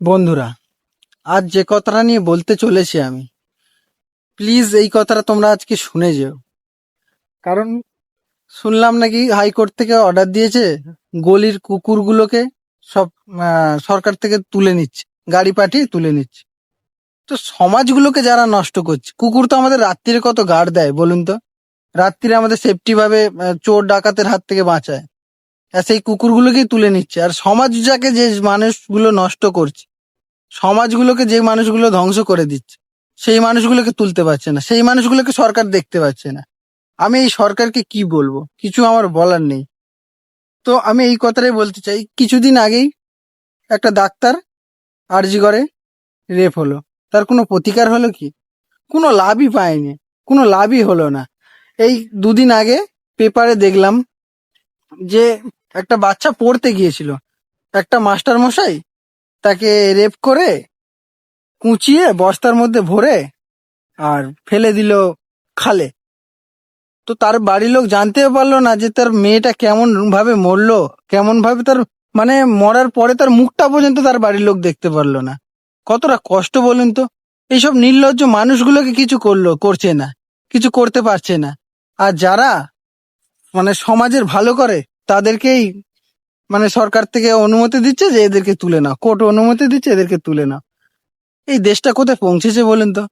বন্ধুরা, আজ যে কথাটা নিয়ে বলতে চলেছি আমি প্লিজ এই কথাটা তোমরা আজকে শুনে যেও। কারণ শুনলাম নাকি হাইকোর্ট থেকে অর্ডার দিয়েছে, গলির কুকুরগুলোকে সব সরকার থেকে তুলে নিচ্ছে, গাড়ি পাঠিয়ে তুলে নিচ্ছে। তো সমাজগুলোকে যারা নষ্ট করছে, কুকুর তো আমাদের রাত্রিরে কত গার্ড দেয় বলুন তো? রাত্রিরে আমাদের সেফটি ভাবে চোর ডাকাতের হাত থেকে বাঁচায়। আর সেই কুকুরগুলোকেই তুলে নিচ্ছে। আর সমাজ যাকে যে মানুষগুলো নষ্ট করছে সমাজগুলোকে যে মানুষগুলো ধ্বংস করে দিচ্ছে, সেই মানুষগুলোকে তুলতে পারছে না, সেই মানুষগুলোকে সরকার দেখতে পাচ্ছে না। আমি এই সরকারকে কি বলব? কিছু আমার বলার নেই। তো আমি এই কথাটাই বলতে চাই, কিছুদিন আগেই একটা ডাক্তার আরজি করে রেপ হলো। তার কোনো প্রতিকার হলো কি? কোনো লাভই পায়নি, কোনো লাভই হলো না। এই দুদিন আগে পেপারে দেখলাম যে একটা বাচ্চা পড়তে গিয়েছিল। একটা মাস্টার মশাই তাকে রেপ করে কুচিয়ে বস্তার মধ্যে ভরে আর ফেলে দিল খালে। তো তার বাড়ির লোক জানতেও পারল না যে তার মেয়েটা কেমন ভাবে মরলো কেমন ভাবে তার মানে মরার পরে তার মুখটা পর্যন্ত তার বাড়ির লোক দেখতে পারল না। কতটা কষ্ট বলুন তো? এইসব নির্লজ্জ মানুষগুলোকে কিছু করল, করছে না, কিছু করতে পারছে না। আর যারা মানে সমাজের ভালো করে, তাদেরকেই মানে সরকার থেকে অনুমতি দিচ্ছে যে এদেরকে তুলে নাও। কোর্ট অনুমতি দিচ্ছে, এদেরকে তুলে নাও। এই দেশটা কোথায় পৌঁছেছে বলেন তো?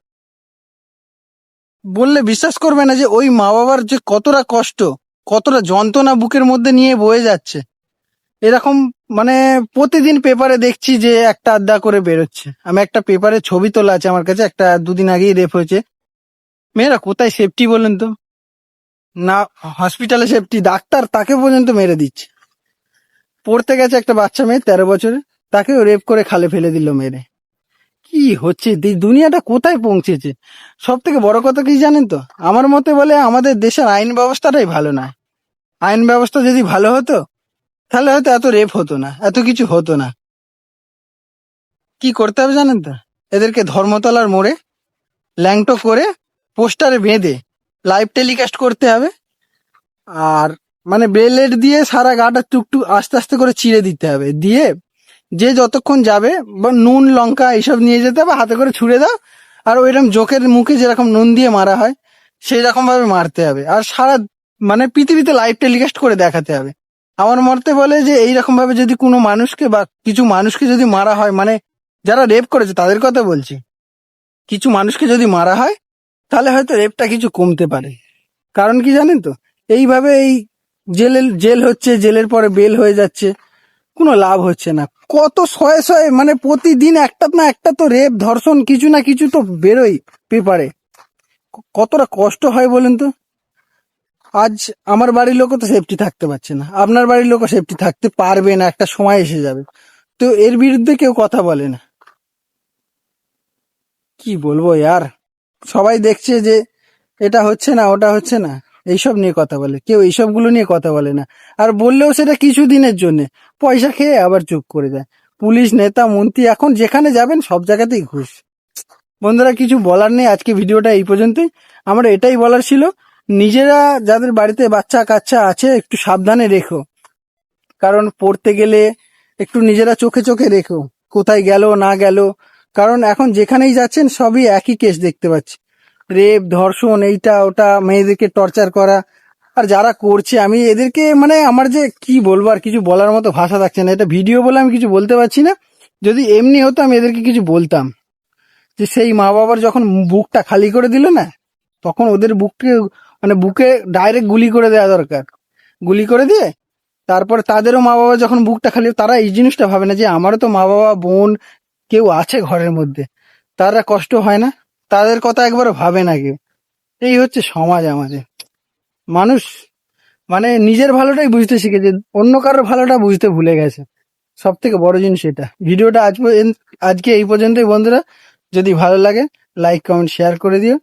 বললে বিশ্বাস করবে না যে ওই মা বাবার যে কতটা কষ্ট, কতটা যন্ত্রণা বুকের মধ্যে নিয়ে বয়ে যাচ্ছে। এরকম মানে প্রতিদিন পেপারে দেখছি যে একটা আড্ডা করে বেরোচ্ছে। আমি একটা পেপারে ছবি তোলা আছে আমার কাছে, একটা দুদিন আগেই রেপ হয়েছে। মেয়েরা কোথায় সেফটি বলেন তো? না হসপিটালে সেফটি ডাক্তার তাকে পর্যন্ত মেরে দিচ্ছে। পড়তে গেছে একটা বাচ্চা মেয়ে, তেরো বছরে তাকেও রেপ করে খালে ফেলে দিল মেরে। কি হচ্ছে? দুনিয়াটা কোথায় পৌঁছেছে? সব থেকে বড় কথা কি জানেন তো? আমার মতে বলে আমাদের দেশের আইন ব্যবস্থাটাই ভালো না আইন ব্যবস্থা যদি ভালো হতো, তাহলে হয়তো এত রেপ হতো না, এত কিছু হতো না। কি করতে হবে জানেন তো? এদেরকে ধর্মতলার মোড়ে ল্যাংটো করে পোস্টারে বেঁধে লাইভ টেলিকাস্ট করতে হবে। আর মানে ব্লেড দিয়ে সারা গাটা টুকটুক আস্তে আস্তে করে চিড়ে দিতে হবে। দিয়ে যে যতক্ষণ যাবে বা নুন, লঙ্কা এইসব নিয়ে যেতে হবে, হাতে করে ছুঁড়ে দাও। আর ওইরকম জোকের মুখে যেরকম নুন দিয়ে মারা হয় সেই রকম ভাবে মারতে হবে। আর সারা মানে পৃথিবীতে লাইভ টেলিকাস্ট করে দেখাতে হবে। আমার মতে বলে যে এইরকম ভাবে যদি কোনো মানুষকে বা কিছু মানুষকে যদি মারা হয় মানে যারা রেপ করেছে তাদের কথা বলছি, কিছু মানুষকে যদি মারা হয়, তাহলে হয়তো রেপটা কিছু কমতে পারে। কারণ কি জানেন তো? এইভাবে এই জেলে, জেল হচ্ছে, জেলের পরে বেল হয়ে যাচ্ছে, কোনো লাভ হচ্ছে না। কত শয়ে শয়ে মানে প্রতিদিন একটা না একটা তো রেপ, ধর্ষণ, কিছু না কিছু তো বেরোই পেপারে। কতটা কষ্ট হয় বলেন তো? আজ আমার বাড়ির লোকও তো সেফটি থাকতে পারছে না। আপনার বাড়ির লোকও সেফটি থাকতে পারবে না, একটা সময় এসে যাবে। তো এর বিরুদ্ধে কেউ কথা বলে না। কি বলব यार সবাই দেখছে যে এটা হচ্ছে না, ওটা হচ্ছে না। এইসব নিয়ে কথা বলে। কেউ এইসবগুলো নিয়ে কথা বলে না। আর বললেও সেটা কিছু দিনের জন্য। পয়সা খেয়ে আবার চুপ করে যায়। পুলিশ, নেতা, মন্ত্রী এখন যেখানে যাবেন সব জায়গাতেই ঘুষ। বন্ধুরা, কিছু বলার নেই। আজকে ভিডিওটা এই পর্যন্তই। আমার এটাই বলার ছিল। নিজেরা যাদের বাড়িতে বাচ্চা কাচ্চা আছে, একটু সাবধানে রেখো। কারণ পড়তে গেলে একটু নিজেরা চোখে চোখে রেখো। কোথায় গেল, না গেল। কারণ এখন যেখানেই যাচ্ছেন, সবই একই কেস দেখতে পাচ্ছি। রেপ ধর্ষণ, এইটা, ওটা, মেয়েদেরকে টর্চার করা। আর যারা করছে, আমি এদেরকে মানে আমার যে কি বলব আর কিছু বলার মতো ভাষা থাকছে না। এটা ভিডিও বলে আমি কিছু বলতে পারছি না। যদি এমনি হতো, আমি এদেরকে কিছু বলতাম। যে সেই মা বাবার যখন বুকটা খালি করে দিল না, তখন ওদের বুককে মানে বুকে ডাইরেক্ট গুলি করে দেওয়া দরকার। গুলি করে দিয়ে, তারপরে তাদেরও মা বাবা যখন বুকটা খালি, তারা এই জিনিসটা ভাবে না যে আমারও তো মা বাবা বোন কেউ আছে ঘরের মধ্যে। তারা কষ্ট হয় না। তাদের কথা একবার ভাবে না কেউ। এই হচ্ছে সমাজ আমাদের। মানুষ মানে নিজের ভালোটাই বুঝতে শিখেছে অন্য কারোর ভালোটা বুঝতে ভুলে গেছে। সব থেকে বড় জিনিস এটা। ভিডিওটা আজ আজকে এই পর্যন্তই বন্ধুরা। যদি ভালো লাগে লাইক কমেন্ট শেয়ার করে দিও।